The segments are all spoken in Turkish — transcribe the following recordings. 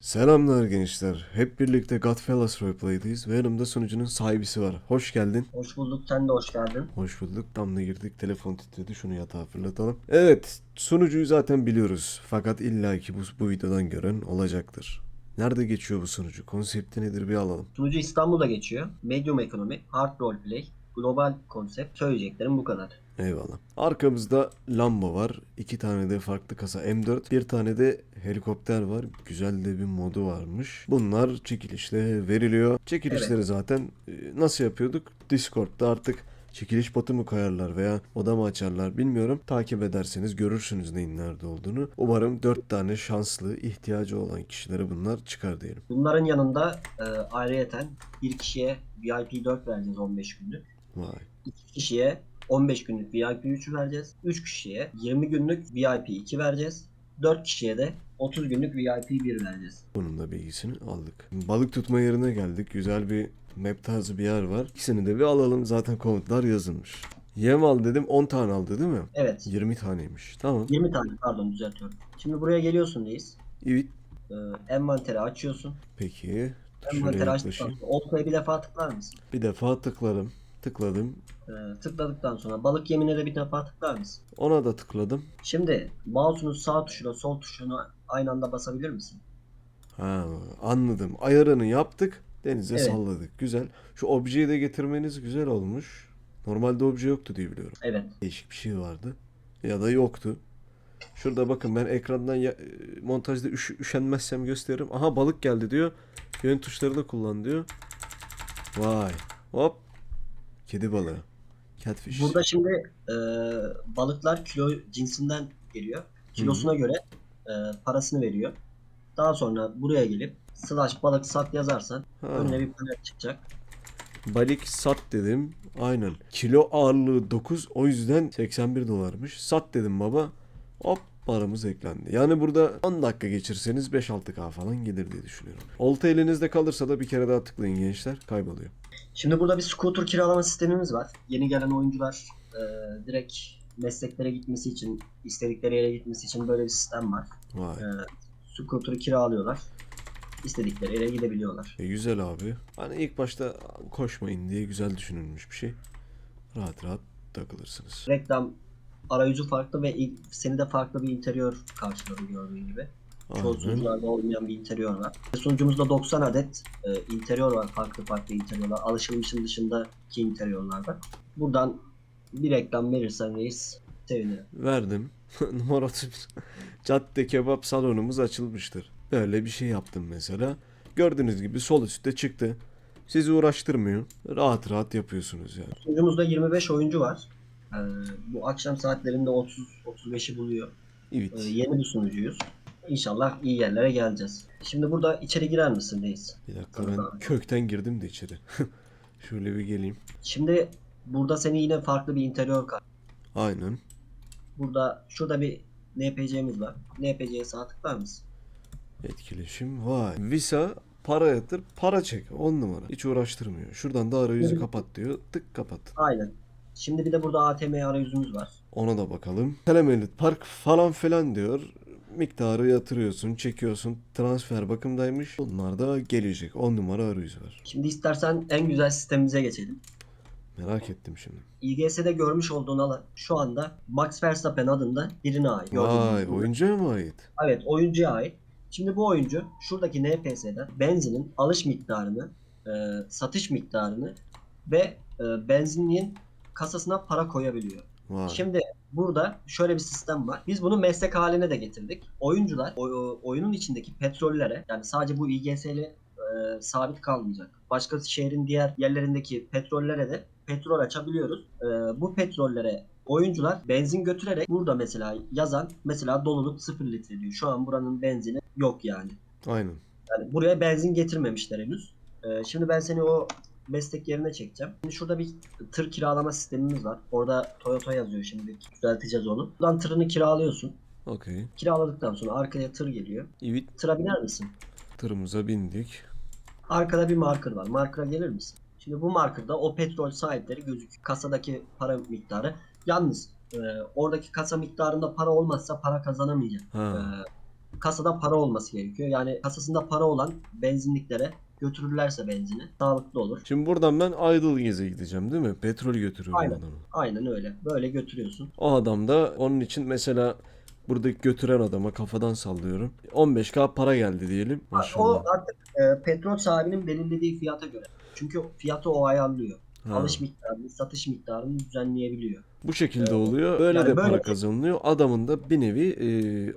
Selamlar gençler. Hep birlikte Godfellas Roleplay'deyiz ve yanımda sunucunun sahibisi var. Hoş geldin. Hoş bulduk. Sen de hoş geldin. Hoş bulduk. Damla girdik. Telefon titredi. Şunu yatağa fırlatalım. Evet. Sunucuyu zaten biliyoruz. Fakat illaki bu, bu videodan gören olacaktır. Nerede geçiyor bu sunucu? Konsepti nedir bir alalım. Sunucu İstanbul'da geçiyor. Medium ekonomi, hard roleplay, global konsept. Söyleyeceklerim bu kadar. Eyvallah. Arkamızda Lambo var. iki tane de farklı kasa M4. Bir tane de helikopter var. Güzel de bir modu varmış. Bunlar çekilişle veriliyor. Çekilişleri zaten e, nasıl yapıyorduk? Discord'da artık çekiliş botu mu koyarlar veya oda mı açarlar bilmiyorum. Takip ederseniz görürsünüz neyin nerede olduğunu. Umarım 4 tane şanslı ihtiyacı olan kişilere bunlar çıkar diyelim. Bunların yanında e, ayrıyeten bir kişiye VIP 4 vereceğiz 15 günlük. Vay. 2 kişiye 15 günlük VIP 3 vereceğiz. 3 kişiye 20 günlük VIP 2 vereceğiz. 4 kişiye de 30 günlük VIP 1 vereceğiz. Bunun da bilgisini aldık. Balık tutma yerine geldik. Güzel bir map tarzı bir yer var. İkisini de bir alalım. Zaten komutlar yazılmış. Yem al dedim 10 tane aldı değil mi? Evet. 20 taneymiş. Tamam. 20 tane pardon düzeltiyorum. Şimdi buraya geliyorsun reis. Evet. E, envanteri açıyorsun. Peki. Envanteri açtıktan oltaya bir defa tıklar mısın? Bir defa tıkladım. Tıkladım. E, tıkladıktan sonra balık yemine de bir defa tıklar mısın? Ona da tıkladım. Şimdi mouse'un sağ tuşuyla sol tuşunu aynı anda basabilir misin? Ha, anladım. Ayarını yaptık. Denize Evet. salladık. Güzel. Şu objeyi de getirmeniz güzel olmuş. Normalde obje yoktu diye biliyorum. Evet. Değişik bir şey vardı. Ya da yoktu. Şurada bakın ben ekrandan ya- e, montajda üş- üşenmezsem gösteririm. Aha balık geldi diyor. Yön tuşları da kullan diyor. Vay. Hop. Kedi balığı. Catfish. Burada şimdi e, balıklar kilo cinsinden geliyor. Kilosuna göre e, parasını veriyor. Daha sonra buraya gelip slash balık sat yazarsan Ha. önüne bir panel çıkacak. Balık sat dedim. Aynen. Kilo ağırlığı 9 o yüzden 81 dolarmış. Sat dedim baba. Hop paramız eklendi. Yani burada 10 dakika geçirseniz 5-6K falan gelir diye düşünüyorum. Olta elinizde kalırsa da bir kere daha tıklayın gençler. Kayboluyor. Şimdi burada bir scooter kiralama sistemimiz var. Yeni gelen oyuncular e, direkt mesleklere gitmesi için, istedikleri yere gitmesi için böyle bir sistem var. Vay. E, scooter'ı kiralıyorlar. İstedikleri yere gidebiliyorlar. E, güzel abi. Hani ilk başta koşmayın diye güzel düşünülmüş bir şey. Rahat rahat takılırsınız. Reklam arayüzü farklı ve seni de farklı bir interior karşılıyor gördüğün gibi. Çoğu sunucularda olmayan bir interior var. Sunucumuzda 90 adet e, interior var. Farklı farklı interiorlar. Alışılmışın dışındaki interiorlar var. Buradan bir reklam verirsen reis sevinirim. Verdim. Numara 31. Cadde kebap salonumuz açılmıştır. Böyle bir şey yaptım mesela. Gördüğünüz gibi sol üstte çıktı. Sizi uğraştırmıyor. Rahat rahat yapıyorsunuz yani. Sunucumuzda 25 oyuncu var. E, bu akşam saatlerinde 30-35'i buluyor. Evet. E, yeni bir sunucuyuz. İnşallah iyi yerlere geleceğiz. Şimdi burada içeri girer misin reis? Bir dakika ben kökten girdim de içeri. Şöyle bir geleyim. Şimdi burada seni yine farklı bir interior kar. Aynen. Burada şurada bir NPC'miz var. NPC'ye sağ tıklar mısın? Etkileşim. Vay. Visa para yatır, para çek. 10 numara. Hiç uğraştırmıyor. Şuradan da arayüzü kapat diyor. Tık kapat. Aynen. Şimdi bir de burada ATM arayüzümüz var. Ona da bakalım. Telemelit Park falan filan diyor. Miktarı yatırıyorsun, çekiyorsun. Transfer bakımdaymış. Bunlar da gelecek. 10 numara arayüz var. Şimdi istersen en güzel sistemimize geçelim. Merak ettim şimdi. IGS'de görmüş olduğun alan şu anda Max Verstappen adında birine ait. Gördüğünüz Vay gibi. oyuncuya mı ait? Evet oyuncuya ait. Şimdi bu oyuncu şuradaki NPS'den benzinin alış miktarını, e, satış miktarını ve e, benzinliğin kasasına para koyabiliyor. Vay. Şimdi burada şöyle bir sistem var. Biz bunu meslek haline de getirdik. Oyuncular o- oyunun içindeki petrollere yani sadece bu IGS'li e, sabit kalmayacak. Başka şehrin diğer yerlerindeki petrollere de petrol açabiliyoruz. E, bu petrollere oyuncular benzin götürerek burada mesela yazan mesela doluluk 0 litre diyor. Şu an buranın benzini yok yani. Aynen. Yani buraya benzin getirmemişler henüz. Ee, şimdi ben seni o meslek yerine çekeceğim. Şimdi şurada bir tır kiralama sistemimiz var. Orada Toyota yazıyor şimdi. Düzelteceğiz onu. Buradan tırını kiralıyorsun. Okey. Kiraladıktan sonra arkaya tır geliyor. Evet. Tıra biner misin? Tırımıza bindik. Arkada bir marker var. Marker'a gelir misin? Şimdi bu markerda o petrol sahipleri gözüküyor. Kasadaki para miktarı. Yalnız e, oradaki kasa miktarında para olmazsa para kazanamayacak. Ha. Ee, kasada para olması gerekiyor. Yani kasasında para olan benzinliklere götürürlerse benzini sağlıklı olur. Şimdi buradan ben Idlegaze'e gideceğim değil mi? Petrol götürüyorum Aynen. adamı. Aynen öyle. Böyle götürüyorsun. O adam da onun için mesela buradaki götüren adama kafadan sallıyorum. 15k para geldi diyelim. O Maşallah. artık e, petrol sahibinin belirlediği fiyata göre. Çünkü fiyatı o ayarlıyor. Ha. Alış miktarını, satış miktarını düzenleyebiliyor. Bu şekilde oluyor. Böyle Yani de böyle- para kazanılıyor. Adamın da bir nevi e,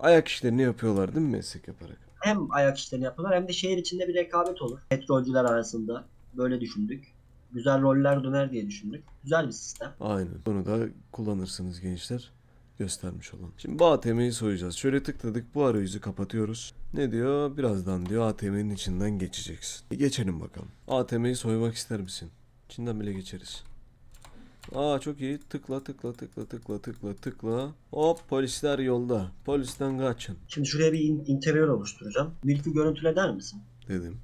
ayak işlerini yapıyorlar değil mi meslek yaparak? Hem ayak işlerini yapıyorlar hem de şehir içinde bir rekabet olur. Petrolcüler arasında böyle düşündük. Güzel roller döner diye düşündük. Güzel bir sistem. Aynen. Bunu da kullanırsınız gençler. Göstermiş olan. Şimdi ATM'yi soyacağız. Şöyle tıkladık. Bu arayüzü kapatıyoruz. Ne diyor? Birazdan diyor ATM'nin içinden geçeceksin. Bir geçelim bakalım. ATM'yi soymak ister misin? İçinden bile geçeriz. Aa çok iyi. Tıkla tıkla tıkla tıkla tıkla tıkla. Hop polisler yolda. Polisten kaçın Şimdi şuraya bir in- interior oluşturacağım. Mülkü görüntüle der misin? dedim.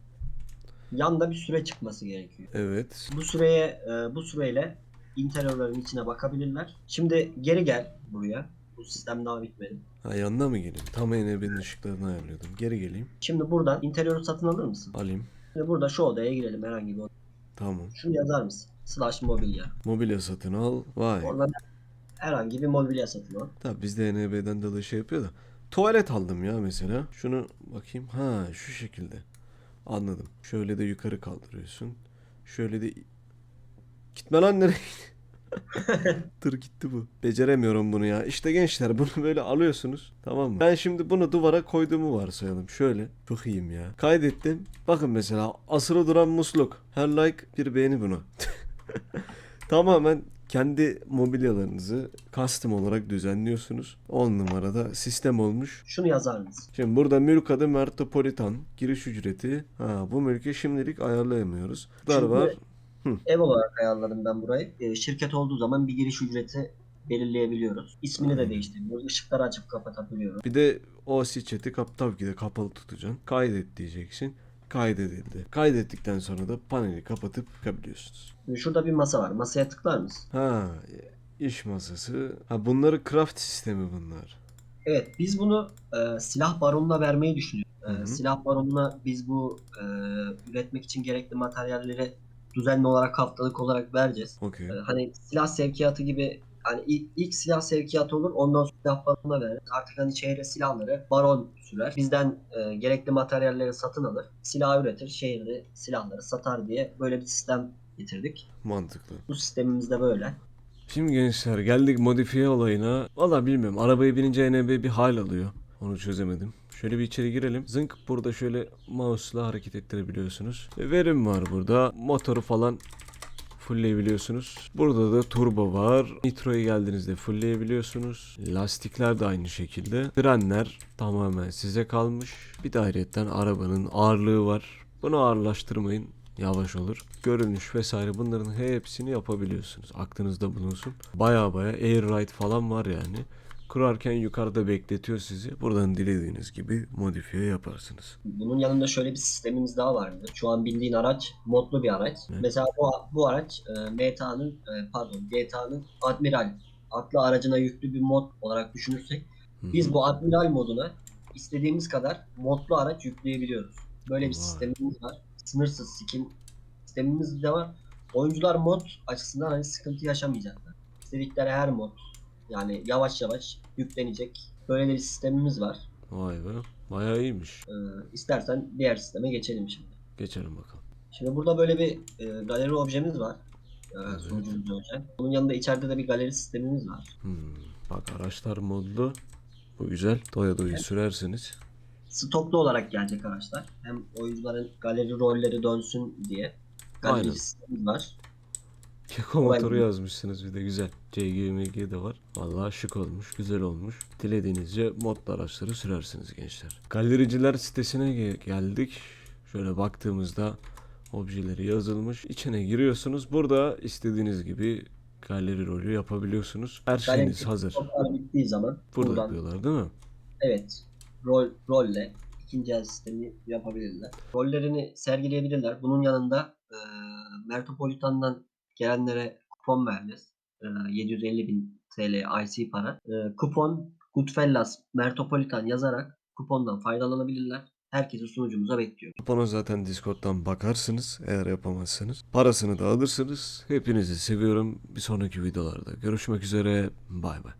Yanda bir süre çıkması gerekiyor. Evet. Bu süreye e, bu süreyle interiorların içine bakabilirler. Şimdi geri gel buraya. Bu sistem daha bitmedi. Ha yanına mı geleyim? Tam ENB'nin ışıklarını ayarlıyordum. Geri geleyim. Şimdi buradan interior'u satın alır mısın? Alayım. Şimdi burada şu odaya girelim herhangi bir odaya. Tamam. Şunu yazar mısın? Slash mobilya. Mobilya satın al. Vay. Oradan herhangi bir mobilya satın al. Tabi bizde ENB'den dolayı şey yapıyor da. Tuvalet aldım ya mesela. Şunu bakayım. Ha şu şekilde. Anladım. Şöyle de yukarı kaldırıyorsun. Şöyle de... Gitme lan nereye? Dur gitti bu. Beceremiyorum bunu ya. İşte gençler bunu böyle alıyorsunuz. Tamam mı? Ben şimdi bunu duvara koyduğumu varsayalım. Şöyle. Çok iyiyim ya. Kaydettim. Bakın mesela asılı duran musluk. Her like bir beğeni bunu. Tamamen kendi mobilyalarınızı custom olarak düzenliyorsunuz. 10 numarada sistem olmuş. Şunu yazar mısın? Şimdi burada mülk adı Mertopolitan. Giriş ücreti. Ha, bu mülkü şimdilik ayarlayamıyoruz. Dar Çünkü- var. Ev olarak ayarladım ben burayı. E, şirket olduğu zaman bir giriş ücreti belirleyebiliyoruz. İsmini de Aynen. değiştirebiliyoruz. Işıkları açıp kapatabiliyoruz. Bir de OC chat'i kap tabii ki de kapalı tutacaksın. Kaydet diyeceksin. Kaydedildi. Kaydettikten sonra da paneli kapatıp çıkabiliyorsunuz. Şimdi şurada bir masa var. Masaya tıklar mısın? Ha, iş masası. Ha bunları craft sistemi bunlar. Evet biz bunu e, silah baronuna vermeyi düşünüyoruz. E, Hı hı. silah baronuna biz bu e, üretmek için gerekli materyalleri düzenli olarak haftalık olarak vereceğiz. Okey. E, hani silah sevkiyatı gibi hani ilk, ilk silah sevkiyatı olur ondan sonra silah baronuna veririz. Artık hani şehre silahları baron sürer. Bizden e, gerekli materyalleri satın alır. Silah üretir. Şehirde silahları satar diye böyle bir sistem getirdik. Mantıklı. Bu sistemimiz de böyle. Şimdi gençler geldik modifiye olayına. Valla bilmiyorum arabaya binince ENB bir hal alıyor. Onu çözemedim. Şöyle bir içeri girelim. Zınk burada şöyle mouse'la hareket ettirebiliyorsunuz. Ve Verim var burada. Motoru falan fullleyebiliyorsunuz. Burada da turbo var. Nitro'ya geldiğinizde fullleyebiliyorsunuz. Lastikler de aynı şekilde. Frenler tamamen size kalmış. Bir de ayrıyetten arabanın ağırlığı var. Bunu ağırlaştırmayın. Yavaş olur. Görünüş vesaire bunların hepsini yapabiliyorsunuz. Aklınızda bulunsun. Baya baya air ride falan var yani. Kurarken yukarıda bekletiyor sizi. Buradan dilediğiniz gibi modifiye yaparsınız. Bunun yanında şöyle bir sistemimiz daha vardı. Şu an bildiğin araç modlu bir araç. Ne? Mesela bu, bu araç e, MTA'nın e, pardon GTA'nın Admiral adlı aracına yüklü bir mod olarak düşünürsek Hı hı. biz bu Admiral moduna istediğimiz kadar modlu araç yükleyebiliyoruz. Böyle bir Vay. sistemimiz var. Sınırsız skin sistemimiz de var. Oyuncular mod açısından hani sıkıntı yaşamayacaklar. İstedikleri her mod yani yavaş yavaş yüklenecek. Böyle bir sistemimiz var. Vay be. Bayağı iyiymiş. Ee, istersen diğer sisteme geçelim şimdi. Geçelim bakalım. Şimdi burada böyle bir e, galeri objemiz var. Ee, Evet. sunucumuz. Bunun yanında içeride de bir galeri sistemimiz var. Hmm, bak araçlar modlu. Bu güzel. Doya doya sürersiniz. Stoklu olarak gelecek araçlar. Hem oyuncuların galeri rolleri dönsün diye. Galeri Aynen. sistemimiz var. Keko motoru yazmışsınız bir de güzel. CGMG de var. Vallahi şık olmuş, güzel olmuş. Dilediğinizce modlu araçları sürersiniz gençler. Galericiler sitesine ge- geldik. Şöyle baktığımızda objeleri yazılmış. İçine giriyorsunuz. Burada istediğiniz gibi galeri rolü yapabiliyorsunuz. Her şeyiniz Galeri hazır. Stoklar bittiği zaman Burada buradan diyorlar değil mi? evet rol rolle ikinci el sistemi yapabilirler. Rollerini sergileyebilirler. Bunun yanında e, Mertopolitan'dan gelenlere kupon vereceğiz. E, 750 bin TL IC para. E, kupon Goodfellas Mertopolitan yazarak kupondan faydalanabilirler. Herkesi sunucumuza bekliyor. Kupona zaten Discord'dan bakarsınız eğer yapamazsanız. Parasını da alırsınız. Hepinizi seviyorum. Bir sonraki videolarda görüşmek üzere. Bay bay.